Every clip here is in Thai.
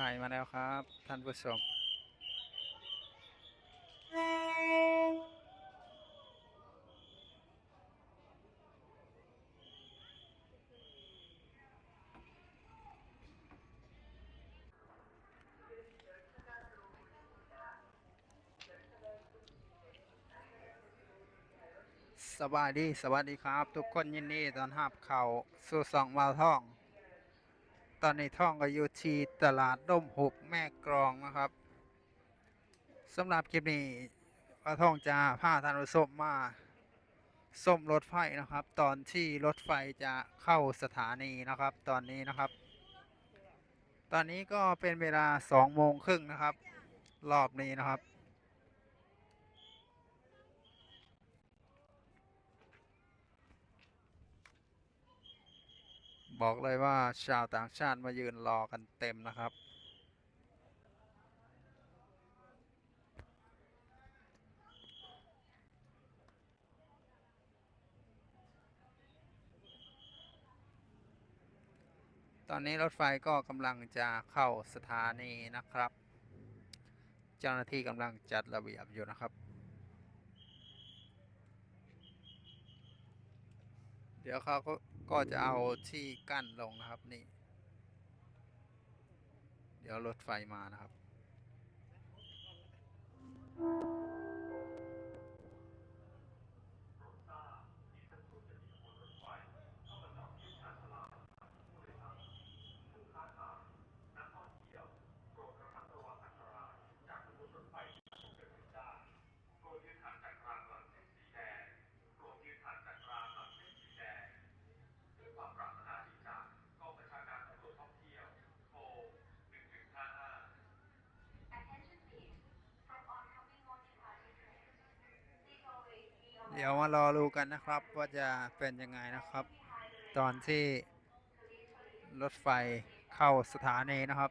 ถ่ายมาแล้วครับ ท่านผู้ชมสวัสดีสวัสดีครับ ทุกคนยินดีตอนรับเขาสู่สองวาวท่อง ตอนนี้ท่องก็อยู่ที่ตลาดร่มหุบแม่กรองนะครับสำหรับคลิปนี้วาวท่องจะพาทานผู้ชมมาส้มรถไฟนะครับ ตอนที่รถไฟจะเข้าสถานีนะครับ ตอนนี้นะครับ ตอนนี้ก็เป็นเวลาสองโมงครึ่งนะครับ รอบนี้นะครับ บอกเลยว่าชาวต่างชาติมายืนรอกันเต็มนะครับ ตอนนี้รถไฟก็กำลังจะเข้าสถานีนะครับ เจ้าหน้าที่กำลังจัดระเบียบอยู่นะครับเดี๋ยวเขาก็ ก็จะเอาที่กั้นลงนะครับนี่ เดี๋ยวรถไฟมานะครับ ดี๋ยวมารอดูกันนะครับ ว่าจะเป็นยังไงนะครับ ตอนที่รถไฟเข้าสถานีนะครับ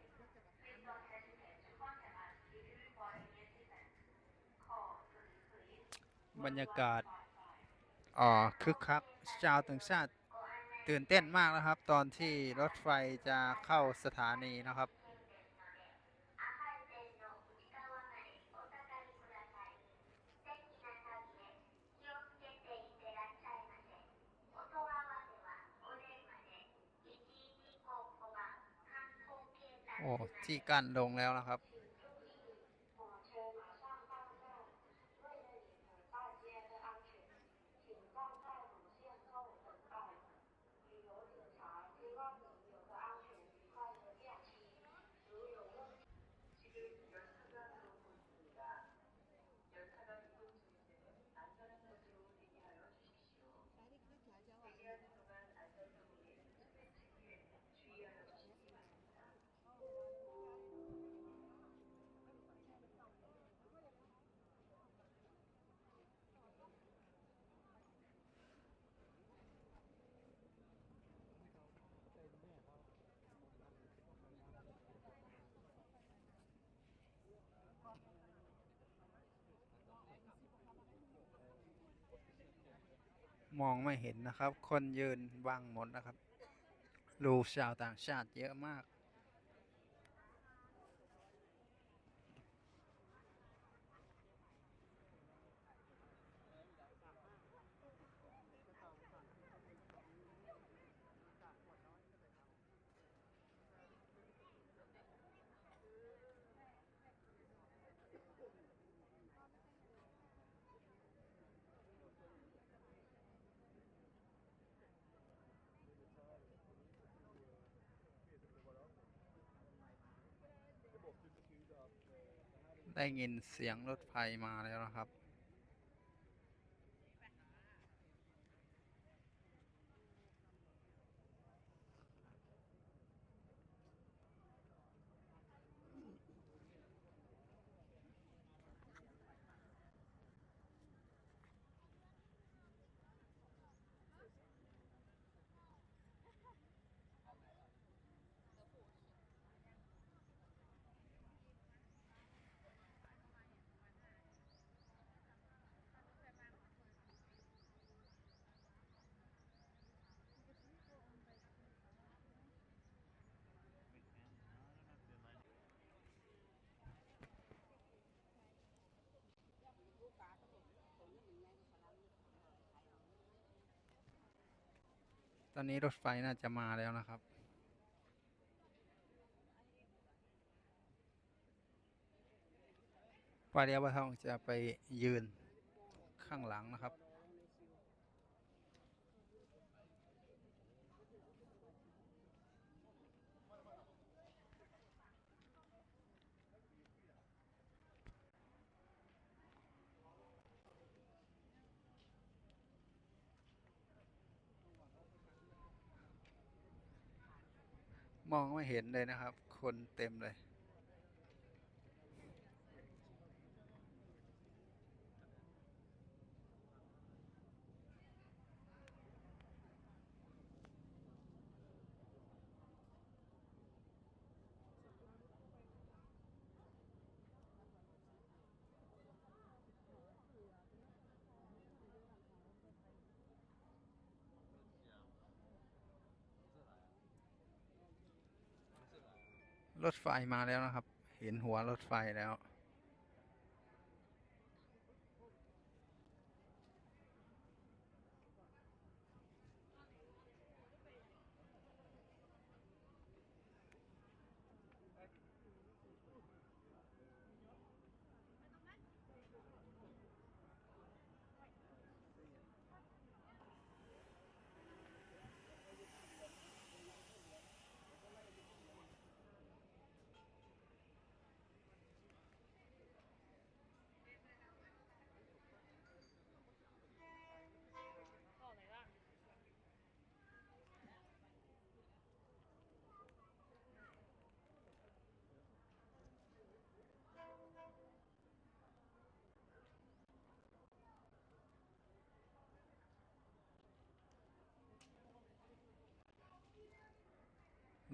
บรรยากาศอ่อคึกคักชาวต่างชาติตื่นเต้นมากนะครับ ตอนที่รถไฟจะเข้าสถานีนะครับ โอ้ ที่กั้นลงแล้วนะครับ มองไม่เห็นนะครับ คนยืนบังหมดนะครับรูชาวต่างชาติเยอะมาก ได้ยินเสียงรถไฟมาแล้วนะครับ อนนี้รถไฟน่าจะมาแล้วนะครับปาเดียวปะทองจะไปยืนข้างหลังนะครับ มองไม่เห็นเลยนะครับ คนเต็มเลย รถไฟมาแล้วนะครับ เห็นหัวรถไฟแล้ว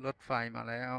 รถไฟมาแล้ว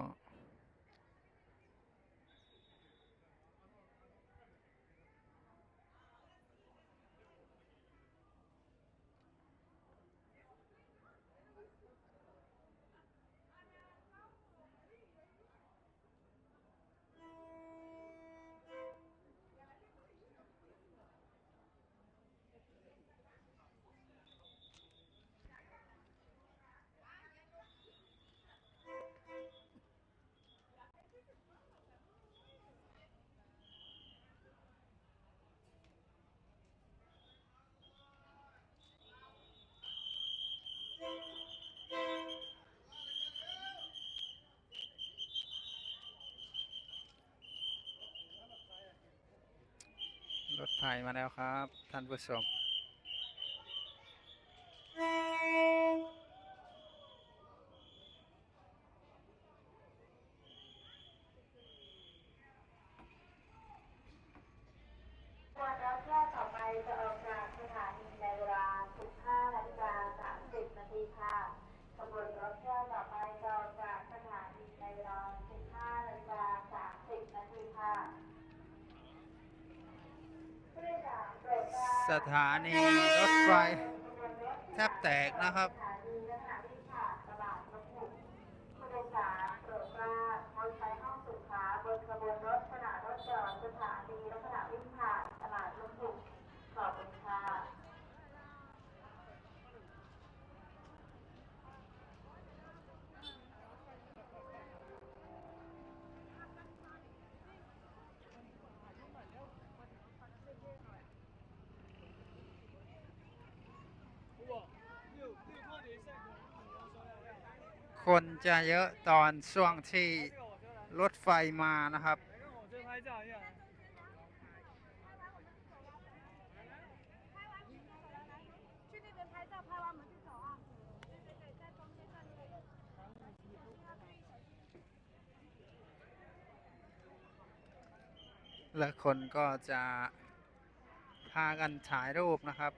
ถไฟมาแล้วครับ ท่านผู้ชม สถานีรถไฟแทบแตกนะครับสถานีละสถานีผ่านตลาดนกหงส์ผู้โดยสารโปรดทราบงดใช้ห้องสุขาบนขบวนรถขณะรถจอดสถานีและขณะวิ่งผ่านตลาดนกหงส์ขอบคุณค่ะ คนจะเยอะตอนช่วงที่รถไฟมานะครับ และคนก็จะพากันถ่ายรูปนะครับ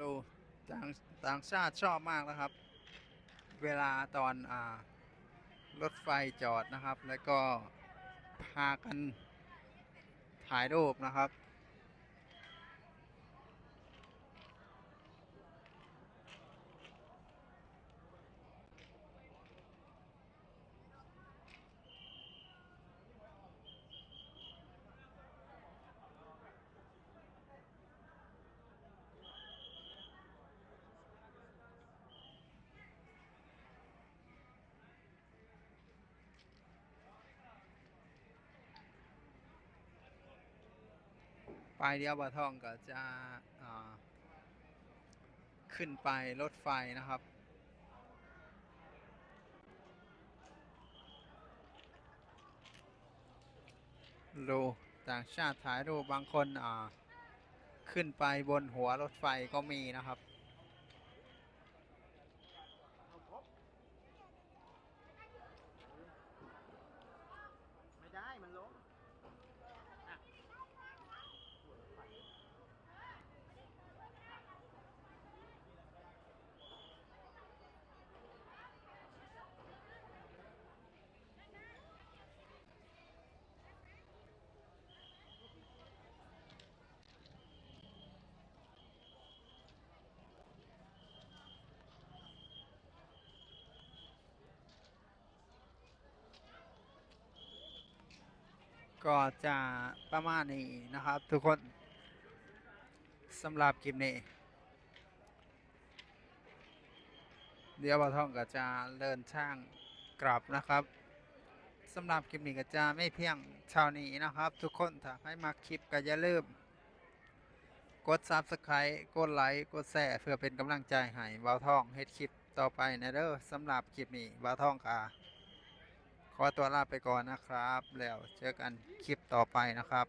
ดูต่างต่างชาติชอบมากนะครับ เวลาตอนอ่ารถไฟจอดนะครับ แล้วก็พากันถ่ายรูปนะครับ ปลายเดียวบะทองก็จะขึ้นไปรถไฟนะครับรูต่างชาติถ่ายรูปบางคนขึ้นไปบนหัวรถไฟก็มีนะครับ ก็จะประมาณนี้นะครับทุกคนสำหรับคลิปนี้ เดี๋ยวบาท่องก็จะเดินทางกลับนะครับสำหรับคลิปนี้ก็จะไม่เพียงเท่านี้นะครับ ทุกคนถ้าให้มาคลิปก็อย่าลืมกด Subscribe กดไลค์ กดแชร์เพื่อเป็นกำลังใจให้บาท่องเฮ็ดคลิปต่อไปนะเด้อสำหรับคลิปนี้บาท่องค่ะ ขอตัวลาไปก่อนนะครับ แล้วเจอกันคลิปต่อไปนะครับ